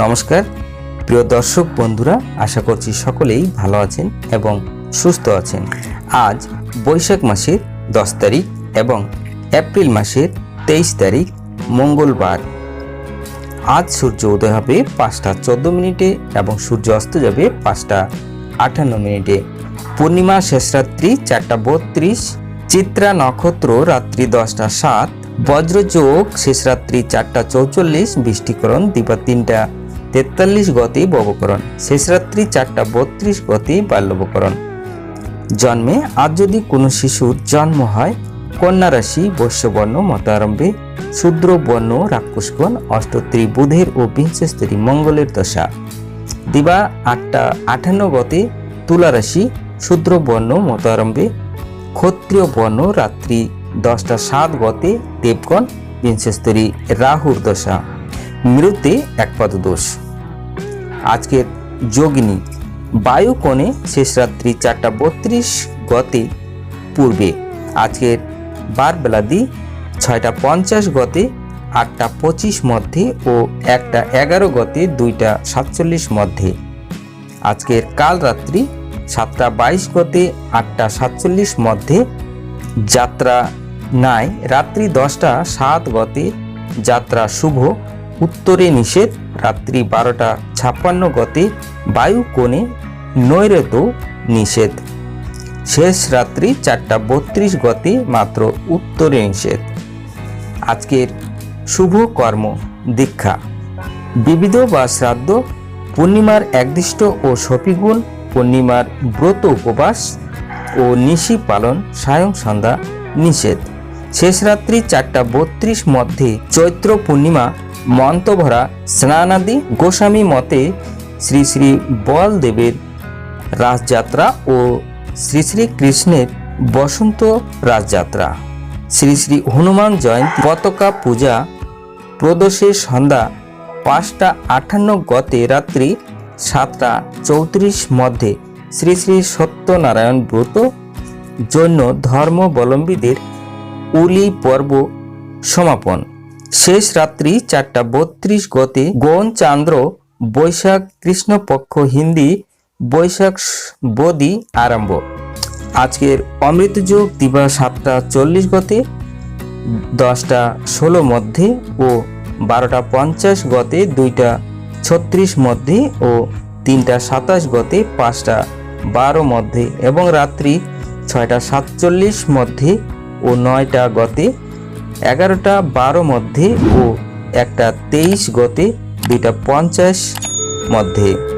নমস্কার। প্রিয় দর্শক বন্ধুরা, আশা করছি সকলেই ভালো আছেন এবং সুস্থ আছেন। আজ বৈশাখ মাসের দশ তারিখ এবং এপ্রিল মাসের তেইশ তারিখ, মঙ্গলবার। আজ সূর্য উদয় হবে পাঁচটা চোদ্দ মিনিটে এবং সূর্য অস্ত যাবে পাঁচটা আটান্ন মিনিটে। পূর্ণিমা শেষ রাত্রি চারটা বত্রিশ, চিত্রা নক্ষত্র রাত্রি দশটা সাত, বজ্রযোগ শেষ রাত্রি চারটা চৌচল্লিশ, বৃষ্টিকরণ দিবা তিনটা। তেতাল্লিশ গতি ববকরণ শেষ রাত্রি চারটা বত্রিশ গতি বাল্যবকরণ। জন্মে আজ যদি কোনো শিশুর জন্ম হয়, কন্যা রাশি, বৈশ্যবর্ণ, মতারম্ভে, শূদ্র, বর্ণ, রাক্ষসগণ, অষ্টত্রী, বুধের ও বিংশস্তরী, মঙ্গলের দশা। দিবা আটটা আঠান্ন গতে তুলা রাশি, শূদ্র, বর্ণ, মতারম্ভে, ক্ষত্রিয়, বর্ণ, রাত্রি দশটা সাত গতে দেবগণ, বিংশস্তরী, রাহুর দশা। মৃতে একপদ দোষ। আজকের যোগিনী বায়ু কোণে শেষ রাত্রি চারটা বত্রিশ গতে পূর্বে। আজকের বার বেলাদি ছয়টা পঞ্চাশ গতে, আটটা পঁচিশ মধ্যে ও একটা এগারো গতে, দুইটা সাতচল্লিশ মধ্যে। আজকের কাল রাত্রি সাতটা বাইশ গতে, আটটা সাতচল্লিশ মধ্যে। যাত্রা নাই, রাত্রি দশটা সাত গতে, যাত্রা শুভ, উত্তরে নিষেধ রাত্রি বারোটা ছাপ্পান্ন গতে বায়ু কোণে নৈরত নিষেধ। শেষ রাত্রি চারটা বত্রিশ গতে মাত্র উত্তরে নিষেধ। আজকের শুভ কর্ম দীক্ষা। বিবিধ বা শ্রাদ্ধ, পূর্ণিমার একদিষ্ট ও সপিগুণ, পূর্ণিমার ব্রত উপবাস ও নিশি পালন সায়ং সন্ধ্যা নিষেধ। শেষ রাত্রি চারটা বত্রিশ মধ্যে চৈত্র পূর্ণিমা মন্তভরা স্নানাদি গোস্বামী মতে শ্রী শ্রী বলদেবের রাসযাত্রা ও শ্রী শ্রী কৃষ্ণের বসন্ত রাজযাত্রা। শ্রী শ্রী হনুমান জয়ন্তী পতাকা পূজা প্রদোষের সন্ধ্যা পাঁচটা আটান্ন গতে রাত্রি সাতটা চৌত্রিশ মধ্যে শ্রী শ্রী সত্যনারায়ণ ব্রত জন্য ধর্মাবলম্বীদের উলি পর্ব সমাপন। শেষ রাত্রি চারটা বত্রিশ গতে গৌণ চান্দ্র, বৈশাখ কৃষ্ণপক্ষ হিন্দি, বৈশাখ বদি আরম্ভ। আজকের অমৃত যোগ দিবা সাতটা চল্লিশ গতে, দশটা ষোলো মধ্যে ও বারোটা পঞ্চাশ গতে, দুইটা ছত্রিশ মধ্যে ও তিনটা সাতাশ গতে, পাঁচটা বারো মধ্যে এবং রাত্রি ছয়টা সাতচল্লিশ মধ্যে ও নয়টা গতে এগারোটা বারো মধ্যে ও একটা তেইশ গতে দুইটা পঞ্চাশ মধ্যে।